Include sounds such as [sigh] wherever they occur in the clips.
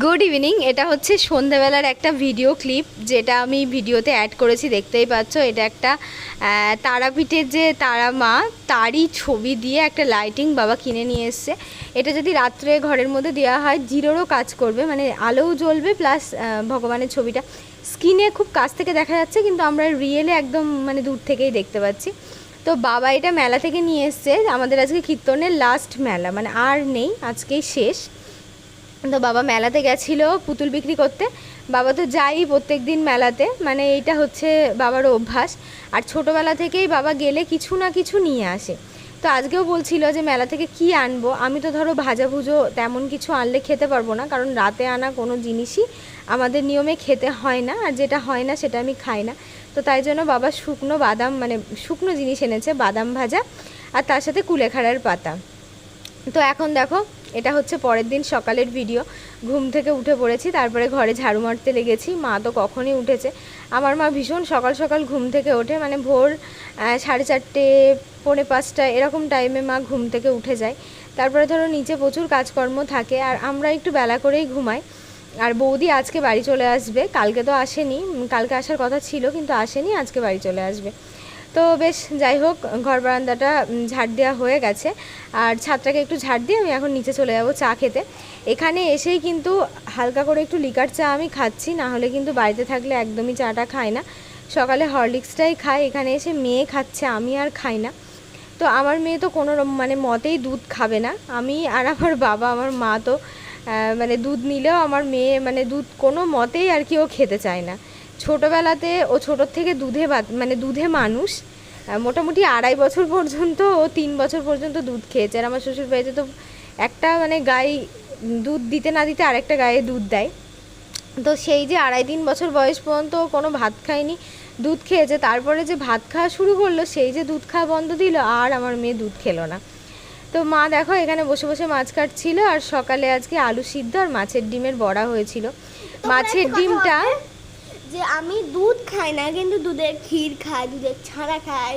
Good evening এটা হচ্ছে সন্ধেবেলার একটা ভিডিও ক্লিপ যেটা আমি ভিডিওতে অ্যাড করেছি, দেখতেই পাচ্ছ, এটা একটা তারাপীঠের যে তারা মা, তারই ছবি দিয়ে একটা লাইটিং বাবা কিনে নিয়ে এসছে। এটা যদি রাত্রে ঘরের মধ্যে দেওয়া হয়, জিরোরও কাজ করবে মানে আলোও জ্বলবে প্লাস ভগবানের ছবিটা। স্ক্রিনে খুব কাছ থেকে দেখা যাচ্ছে, কিন্তু আমরা রিয়েলে একদম মানে দূর থেকেই দেখতে পাচ্ছি। তো বাবা এটা মেলা থেকে নিয়ে এসছে, আমাদের আজকে কীর্তনের লাস্ট মেলা মানে আর নেই, আজকেই শেষ। তো বাবা মেলাতে গেছিল পুতুল বিক্রি করতে। বাবা তো যাই প্রত্যেক দিন মেলাতে মানে এইটা হচ্ছে বাবার অভ্যাস। আর ছোটোবেলা থেকেই বাবা গেলে কিছু না কিছু নিয়ে আসে। তো আজকেও বলছিল যে মেলা থেকে কি আনব? আমি তো ধরো ভাজা ভুজো তেমন কিছু আনলে খেতে পারব না, কারণ রাতে আনা কোনো জিনিসই আমাদের নিয়মে খেতে হয় না, আর যেটা হয় না সেটা আমি খাই না। তো তাই জন্য বাবা শুকনো বাদাম মানে শুকনো জিনিস এনেছে, বাদাম ভাজা আর তার সাথে কুলেখাড়ার পাতা। তো এখন দেখো এটা হচ্ছে পরের দিন সকালের ভিডিও ঘুম থেকে উঠে পড়েছি, তারপরে ঘরে ঝাড়ু মারতে লেগেছি। মা তো কখনই উঠেছে। আমার মা ভীষণ সকাল সকাল ঘুম থেকে ওঠে মানে ভোর সাড়ে চারটে, পৌনে পাঁচটা এরকম টাইমে মা ঘুম থেকে উঠে যায়। তারপরে ধরো নিচে প্রচুর কাজকর্ম থাকে, আর আমরা একটু বেলা করেই ঘুমাই। আর বৌদি আজকে বাড়ি চলে আসবে, কালকে তো আসেনি কালকে আসার কথা ছিল, কিন্তু আসেনি, আজকে বাড়ি চলে আসবে। তো বেশ, যাই হোক, ঘর বারান্দাটা ঝাড় দেওয়া হয়ে গেছে। আর ছাদটাকে একটু ঝাড় দিয়ে আমি এখন নিচে চলে যাব চা খেতে। এখানে এসেই কিন্তু হালকা করে একটু লিকার চা আমি খাচ্ছি, না হলে কিন্তু বাড়িতে থাকলে একদমই চাটা খাই না। সকালে হরলিক্সটাই খাই এখানে এসে মেয়ে খাচ্ছে, আমি আর খাই না। তো আমার মেয়ে তো কোনো মানে মতেই দুধ খাবে না। আমি আর আমার বাবা, আমার মা তো মানে দুধ নিলেও আমার মেয়ে মানে দুধ কোনো মতেই আর কি ও খেতে চায় না। ছোটোবেলাতে ও ছোটোর থেকে দুধে মানে দুধে মানুষ মোটামুটি আড়াই বছর পর্যন্ত ও তিন বছর পর্যন্ত দুধ খেয়েছে। আর আমার শ্বশুর বাড়িতে তো একটা মানে গাই দুধ দিতে না দিতে আরেকটা গায়ে দুধ দেয়। তো সেই যে আড়াই তিন বছর বয়স পর্যন্ত কোনো ভাত খায়নি দুধ খেয়েছে। তারপরে যে ভাত খাওয়া শুরু করল সেই যে দুধ খাওয়া বন্ধ দিল আর আমার মেয়ে দুধ খেলো না। তো মা দেখো এখানে বসে বসে মাছ কাটছিল আর সকালে আজকে আলু সিদ্ধ আর মাছের ডিমের বড়া হয়েছিল। মাছের ডিমটা যে আমি দুধ খাই না, কিন্তু দুধের ক্ষীর খাই, দুধের ছানা খাই,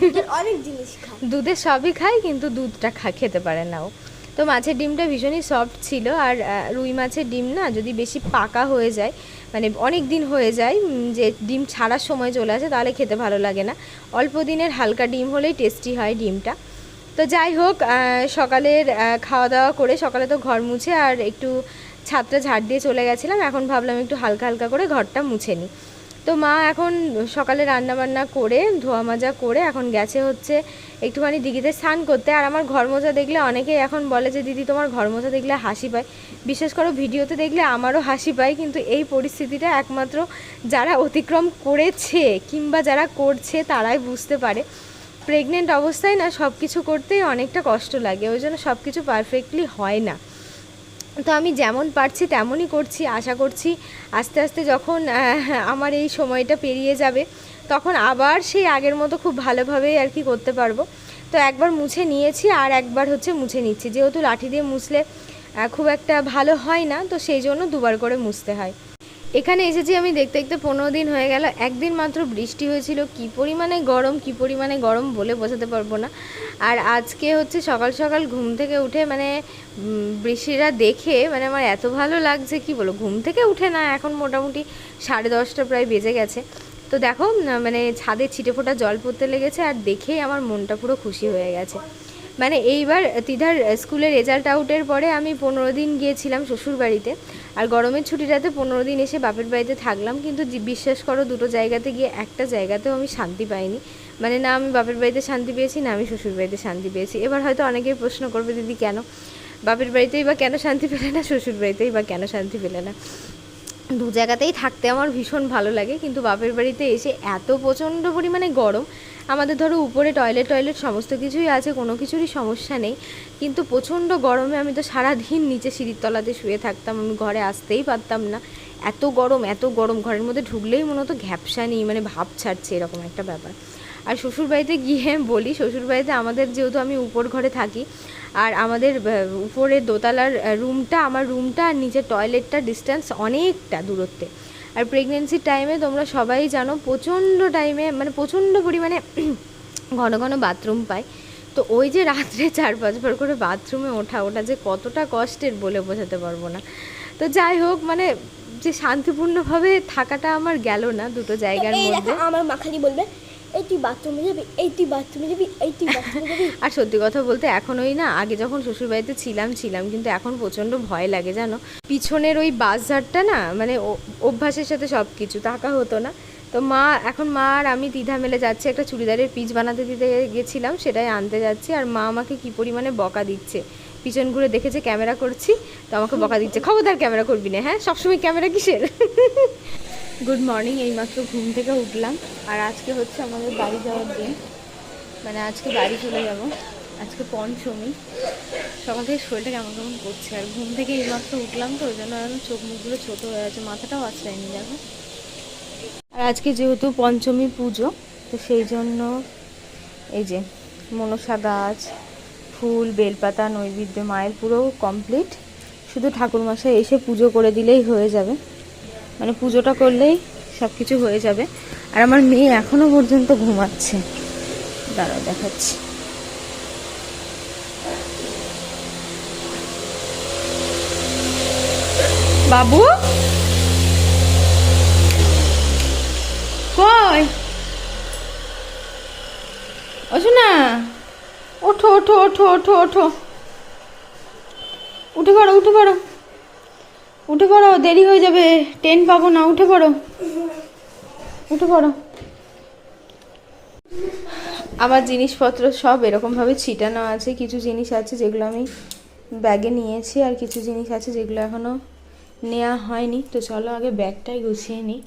দুধের অনেক জিনিস খাই। দুধের সবই খায় কিন্তু দুধটা খা, খেতে পারে না ও। তো মাছের ডিমটা ভীষণই সফট ছিল, আর রুই মাছের ডিম না, যদি বেশি পাকা হয়ে যায় মানে অনেক দিন হয়ে যায় যে ডিম ছাড়ার সময় চলে আসে, তাহলে খেতে ভালো লাগে না। অল্প দিনের হালকা ডিম হলেই টেস্টি হয় ডিমটা। তো যাই হোক সকালের খাওয়া দাওয়া করে সকালে তো ঘর মুছে, আর একটু ছাদটা ঝাড় দিয়ে চলে গেছিলাম, এখন ভাবলাম একটু হালকা হালকা করে ঘরটা মুছে নিই তো মা এখন সকালে রান্না বান্না করে, ধোয়া মাজা করে, এখন গেছে হচ্ছে একটুখানি দিঘিতে স্নান করতে। আর আমার ঘর মোছা দেখলে অনেকেই এখন বলে যে, দিদি, তোমার ঘর মোছা দেখলে হাসি পায়। বিশেষ করে ভিডিওতে দেখলে আমারও হাসি পায়, কিন্তু এই পরিস্থিতিটা একমাত্র যারা অতিক্রম করেছে কিংবা যারা করছে তারাই বুঝতে পারে। প্রেগনেন্ট অবস্থায় না সব কিছু করতেই অনেকটা কষ্ট লাগে, ওই জন্য সব কিছু পারফেক্টলি হয় না। তো আমি যেমন পারছি তেমনই করছি, আশা করছি আস্তে আস্তে যখন আমার এই সময়টা পেরিয়ে যাবে, তখন আবার সেই আগের মতো খুব ভালোভাবেই আর কি করতে পারব। তো একবার মুছে নিয়েছি আর একবার হচ্ছে মুছে নিচ্ছি। যেহেতু লাঠি দিয়ে মুছলে খুব একটা ভালো হয় না, তো সেই জন্য দুবার করে মুছতে হয়। এখানে এসেছি আমি দেখতে দেখতে পনেরো দিন হয়ে গেল। একদিন মাত্র বৃষ্টি হয়েছিল। কি পরিমাণে গরম, কি পরিমাণে গরম বলে বোঝাতে পারব না। আর আজকে হচ্ছে সকাল সকাল ঘুম থেকে উঠে মানে বৃষ্টিটা দেখে মানে আমার এত ভালো লাগছে কি বলো ঘুম থেকে উঠে না, এখন মোটামুটি সাড়ে দশটা প্রায় বেজে গেছে। তো দেখো মানে ছাদে ছিটে ফোটা জল পড়তে লেগেছে আর দেখেই আমার মনটা পুরো খুশি হয়ে গেছে। মানে এইবার তিধার স্কুলের রেজাল্ট আউটের পরে আমি পনেরো দিন গিয়েছিলাম শ্বশুর বাড়িতে আর গরমের ছুটিটাতে পনেরো দিন এসে বাপের বাড়িতে থাকলাম, কিন্তু বিশ্বাস করো দুটো জায়গাতে গিয়ে একটা জায়গাতেও আমি শান্তি পাইনি। মানে না আমি বাপের বাড়িতে শান্তি পেয়েছি, না আমি শ্বশুর বাড়িতে শান্তি পেয়েছি। এবার হয়তো অনেকেই প্রশ্ন করবে, দিদি, কেন? বাপের বাড়িতেই বা কেন শান্তি পেলে না, শ্বশুর বাড়িতেই বা কেন শান্তি পেলে না? দু জায়গাতেই থাকতে আমার ভীষণ ভালো লাগে, কিন্তু বাপের বাড়িতে এসে এত প্রচণ্ড পরিমাণে গরম আমাদের ধরো উপরে টয়লেট টয়লেট সমস্ত কিছুই আছে কোনো কিছুরই সমস্যা নেই। কিন্তু প্রচণ্ড গরমে আমি তো সারাদিন নিচে সিঁড়ির তলাতে শুয়ে থাকতাম আমি ঘরে আসতেই পারতাম না। এত গরম এত গরম ঘরের মধ্যে ঢুকলেই মনে হতো ঘ্যাপসা নেই মানে ভাব ছাড়ছে এরকম একটা ব্যাপার। আর শ্বশুরবাড়িতে গিয়ে [laughs] বলি শ্বশুরবাড়িতে আমাদের যেহেতু আমি উপর ঘরে থাকি আর আমাদের আহ, উপরের দোতলার রুমটা আমার রুমটা আর নিচের টয়লেটটা ডিস্টেন্স অনেকটা দূরত্বে। আর প্রেগনেন্সির টাইমে তোমরা সবাই জানো প্রচণ্ড টাইমে মানে প্রচণ্ড পরিমাণে [clears throat] ঘন ঘন বাথরুম পাই তো ওই যে রাত্রে চার পাঁচবার করে বাথরুমে ওঠা ওটা যে কতটা কষ্টের বলে বোঝাতে পারব না। তো যাই হোক মানে যে শান্তিপূর্ণভাবে থাকাটা আমার গেল না দুটো জায়গার মধ্যে। আমার মাখালি বলবে। এই তুই বাথরুমে যাবি এই বাথরুমে যাবি বাথরুমে [laughs] আর সত্যি কথা বলতে এখন ওই না, আগে যখন শ্বশুরবাড়িতে ছিলাম ছিলাম, কিন্তু এখন প্রচণ্ড ভয় লাগে, জানো? পিছনের ওই বাসঝাড়টা না মানে অভ্যাসের সাথে সব কিছু থাকা হতো না। তো মা, এখন মা আর আমি দ্বিধা মেলে যাচ্ছি, একটা চুড়িদারের পিচ বানাতে দিতে গেছিলাম, সেটাই আনতে যাচ্ছি, আর মা আমাকে কি পরিমাণে বকা দিচ্ছে? পিছন ঘুরে দেখেছে, ক্যামেরা করছি, তো আমাকে বকা দিচ্ছে, খবরদার ক্যামেরা করবি না হ্যাঁ? সবসময় ক্যামেরা কিসের? [laughs] গুড মর্নিং এইমাত্র ঘুম থেকে উঠলাম। আর আজকে হচ্ছে আমাদের বাড়ি যাওয়ার দিন। মানে আজকে বাড়ি চলে যাব। আজকে পঞ্চমী। সকাল থেকে শরীরটা কেমন কেমন করছে? আর ঘুম থেকে এইমাত্র উঠলাম তো, ওই জন্য চোখ মুখগুলো ছোটো হয়ে আছে, মাথাটাও আছড়ায়নি, দেখো। আর আজকে যেহেতু পঞ্চমী পুজো, তো সেই জন্য এই যে মনসা গাছ, ফুল, বেলপাতা, নৈবেদ্য, মায়ের পুরো কমপ্লিট শুধু ঠাকুরমশাই এসে পুজো করে দিলেই হয়ে যাবে। মানে পুজোটা করলেই সব কিছু হয়ে যাবে। আর আমার মেয়ে এখনও পর্যন্ত ঘুমাচ্ছে। দাঁড়াও, দেখাচ্ছি। বাবু? কই? ওঠো না ওঠো ওঠো ওঠো ওঠো ওঠো। উঠে পড়ো উঠে পড়ো। উঠে পড়ো, দেরি হয়ে যাবে। ট্রেন পাবো না, উঠে পড়ো। উঠে পড়ো। আমার জিনিসপত্র সব এরকমভাবে ছিটানো আছে, কিছু জিনিস আছে যেগুলো আমি ব্যাগে নিয়েছি আর কিছু জিনিস আছে যেগুলো এখনও নেওয়া হয়নি। তো চলো আগে ব্যাগটাই গুছিয়ে নিই।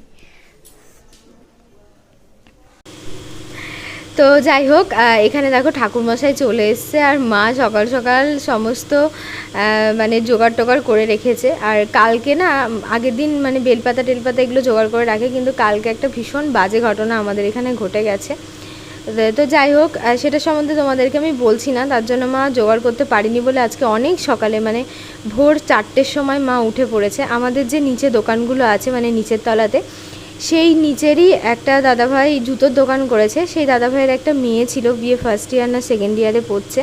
তো যাই হোক এখানে দেখো ঠাকুরমশাই চলে এসছে আর মা সকাল সকাল সমস্ত মানে জোগাড় টোগাড় করে রেখেছে। আর কালকে না আগের দিন মানে বেলপাতা টেলপাতা এগুলো জোগাড় করে রাখে, কিন্তু কালকে একটা ভীষণ বাজে ঘটনা আমাদের এখানে ঘটে গেছে। তো- তো যাই হোক সেটা সম্বন্ধে তোমাদেরকে আমি বলছি না, তার জন্য মা জোগাড় করতে পারিনি বলে আজকে অনেক সকালে মানে ভোর চারটের সময় মা উঠে পড়েছে। আমাদের যে নিচে দোকানগুলো আছে মানে নিচের তলাতে সেই নিচেরই একটা দাদাভাই জুতোর দোকান করেছে। সেই দাদাভাইয়ের একটা মেয়ে ছিল, বিয়ে ফার্স্ট ইয়ার না সেকেন্ড ইয়ারে পড়ছে।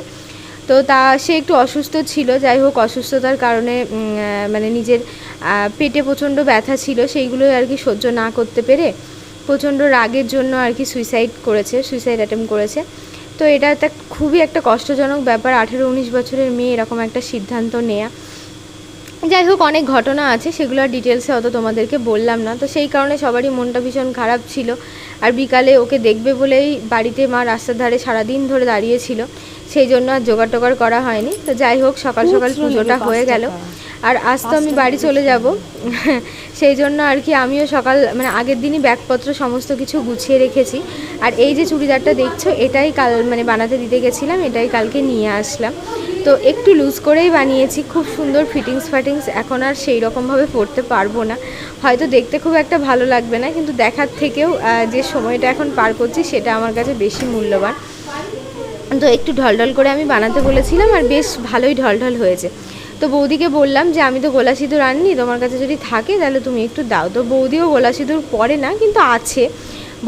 তো তা, সে একটু অসুস্থ ছিল, যাই হোক অসুস্থতার কারণে মানে নিজের পেটে প্রচণ্ড ব্যথা ছিল সেইগুলোই আর কি সহ্য না করতে পেরে প্রচণ্ড রাগের জন্য আর কি সুইসাইড করেছে সুইসাইড অ্যাটেম্প করেছে। তো এটা একটা খুবই একটা কষ্টজনক ব্যাপার। আঠেরো উনিশ বছরের মেয়ে এরকম একটা সিদ্ধান্ত নেয়া। যাই হোক অনেক ঘটনা আছে সেগুলো আর ডিটেলসে অত তোমাদেরকে বললাম না। তো সেই কারণে সবারই মনটা ভীষণ খারাপ ছিল। আর বিকালে ওকে দেখবে বলেই বাড়িতে মা রাস্তার ধারে সারাদিন ধরে দাঁড়িয়েছিল। সেই জন্য আর জোগাড় টোগাড় করা হয়নি। তো যাই হোক সকাল সকাল পুজোটা হয়ে গেল। আর আজ তো আমি বাড়ি চলে যাব। [laughs] সেই জন্য আর কি আমিও সকাল মানে আগের দিনই ব্যাগপত্র সমস্ত কিছু গুছিয়ে রেখেছি। আর এই যে চুড়িদারটা দেখছ এটাই কাল মানে বানাতে দিতে গেছিলাম এটাই কালকে নিয়ে আসলাম। তো একটু লুজ করেই বানিয়েছি, খুব সুন্দর ফিটিংস ফাটিংস, এখন আর সেই রকমভাবে পরতে পারব না। হয়তো দেখতে খুব একটা ভালো লাগবে না, কিন্তু দেখার থেকেও যে সময়টা এখন পার করছি সেটা আমার কাছে বেশি মূল্যবান। তো একটু ঢলঢল করে আমি বানাতে বলেছিলাম আর বেশ ভালোই ঢলঢল হয়েছে। তো বৌদিকে বললাম যে, আমি তো গোলা সিঁদুর আননি, তোমার কাছে যদি থাকে তাহলে তুমি একটু দাও। তো বৌদিও গোলা সিঁদুর পরে না, কিন্তু আছে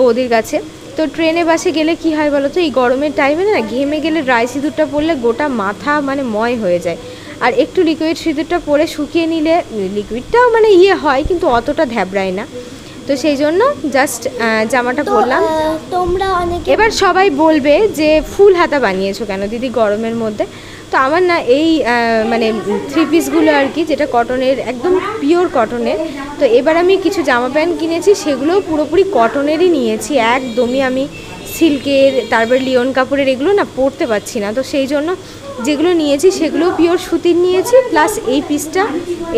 বৌদির কাছে। তো ট্রেনে বাসে গেলে কি হয় বলো তো? এই গরমের টাইমে না ঘেমে গেলে ড্রাই সিঁদুরটা পরলে গোটা মাথা মানে ময় হয়ে যায়। আর একটু লিকুইড সিঁদুরটা পরে শুকিয়ে নিলে লিকুইডটাও মানে ইয়ে হয় কিন্তু অতটা ধ্যাবড়ায় না। তো সেই জন্য জাস্ট জামাটা পরলাম। তোমরা অনেকে এবার সবাই বলবে যে ফুল হাতা বানিয়েছো কেন? দিদি গরমের মধ্যে। তো আমার না এই মানে থ্রি পিসগুলো আর কি, যেটা কটনের একদম পিওর কটনের তো এবার আমি কিছু জামা প্যান্ট কিনেছি সেগুলোও পুরোপুরি কটনেরই নিয়েছি, একদমই আমি সিল্কের, তারপর লিওন কাপড়ের এগুলো না পরতে পারছি না, তো সেই জন্য যেগুলো নিয়েছি, সেগুলোও পিওর সুতির নিয়েছি প্লাস এই পিসটা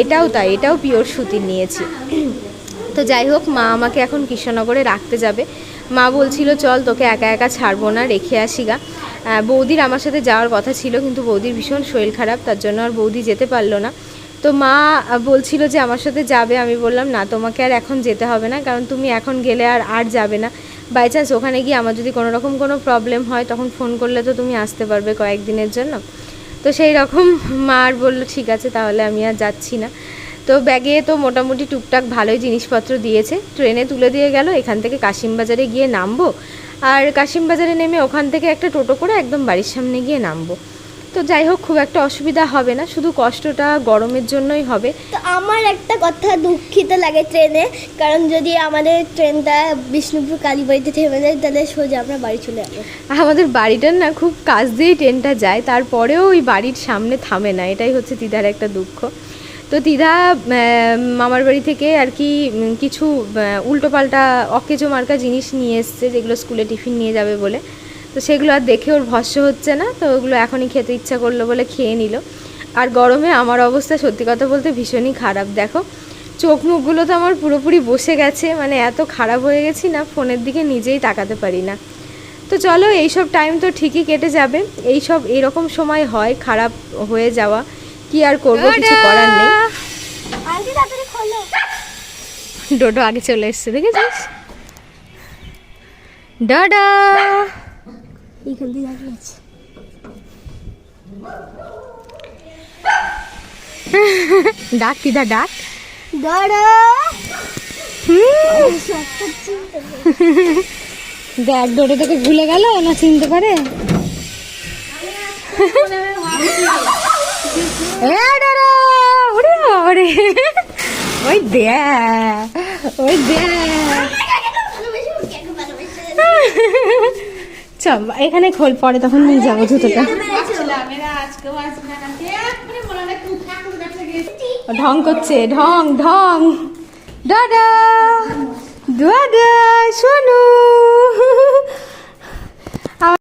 এটাও তাই, এটাও পিওর সুতির নিয়েছি। তো যাই হোক, মা আমাকে এখন কৃষ্ণনগরে রাখতে যাবে। মা বলছিল, চল, তোকে একা একা ছাড়বো না, রেখে আসি গা। বৌদির আমার সাথে যাওয়ার কথা ছিল, কিন্তু বৌদির ভীষণ শরীর খারাপ, তার জন্য আর বৌদি যেতে পারল না। তো মা বলছিল যে, আমার সাথে যাবে। আমি বললাম, না, তোমাকে আর এখন যেতে হবে না, কারণ তুমি এখন গেলে আর আর যাবে না। বাই চান্স ওখানে গিয়ে আমার যদি কোনো রকম কোনো প্রবলেম হয়, তখন ফোন করলে তো তুমি আসতে পারবে কয়েকদিনের জন্য। তো সেই রকম মা আর বলল, ঠিক আছে, তাহলে আমি আর যাচ্ছি না। তো ব্যাগে তো মোটামুটি টুকটাক ভালোই জিনিসপত্র দিয়েছে। ট্রেনে তুলে দিয়ে গেল এখান থেকে কাশিমবাজারে গিয়ে নামবো। আর কাশিমবাজারে নেমে ওখান থেকে একটা টোটো করে একদম বাড়ির সামনে গিয়ে নামবো। তো যাই হোক খুব একটা অসুবিধা হবে না শুধু কষ্টটা গরমের জন্যই হবে। তো আমার একটা কথা দুঃখিত লাগে ট্রেনে কারণ যদি আমাদের ট্রেনটা বিষ্ণুপুর কালীবাড়িতে থেমে যায় তাহলে সোজা আমরা বাড়ি চলে যাব। আমাদের বাড়িটার না খুব কাজ দিয়েই ট্রেনটা যায় তারপরেও ওই বাড়ির সামনে থামে না এটাই হচ্ছে দিদার একটা দুঃখ। তো দিদা মামার বাড়ি থেকে আর কি কিছু উল্টোপাল্টা অকেজো মার্কা জিনিস নিয়ে এসছে, যেগুলো স্কুলে টিফিন নিয়ে যাবে বলে। তো সেগুলো আর দেখে ওর ভস্য হচ্ছে না, তো ওগুলো এখনই খেতে ইচ্ছা করল বলে খেয়ে নিল। আর গরমে আমার অবস্থা সত্যি কথা বলতে ভীষণই খারাপ, দেখো। চোখ মুখগুলো তো আমার পুরোপুরি বসে গেছে মানে এত খারাপ হয়ে গেছি না, ফোনের দিকে নিজেই তাকাতে পারি না। তো চলো, এইসব টাইম তো ঠিকই কেটে যাবে। এইসব এরকম সময় হয়, খারাপ হয়ে যাওয়া। কি আর করব কিছু করার নেই। ডোডো আগে চলে এসছে দেখেছিস? ডাডা! ডাক দিদা ডাক? দাঁড়া দেখ ডোডো তোকে ভুলে গেল না চিনতে পারে। ওই ওই দেখ চল এখানে খোল পরে তখন নিয়ে যাব জুতোটা ঢং করছে ঢং ঢং দাদা দাদা শোনো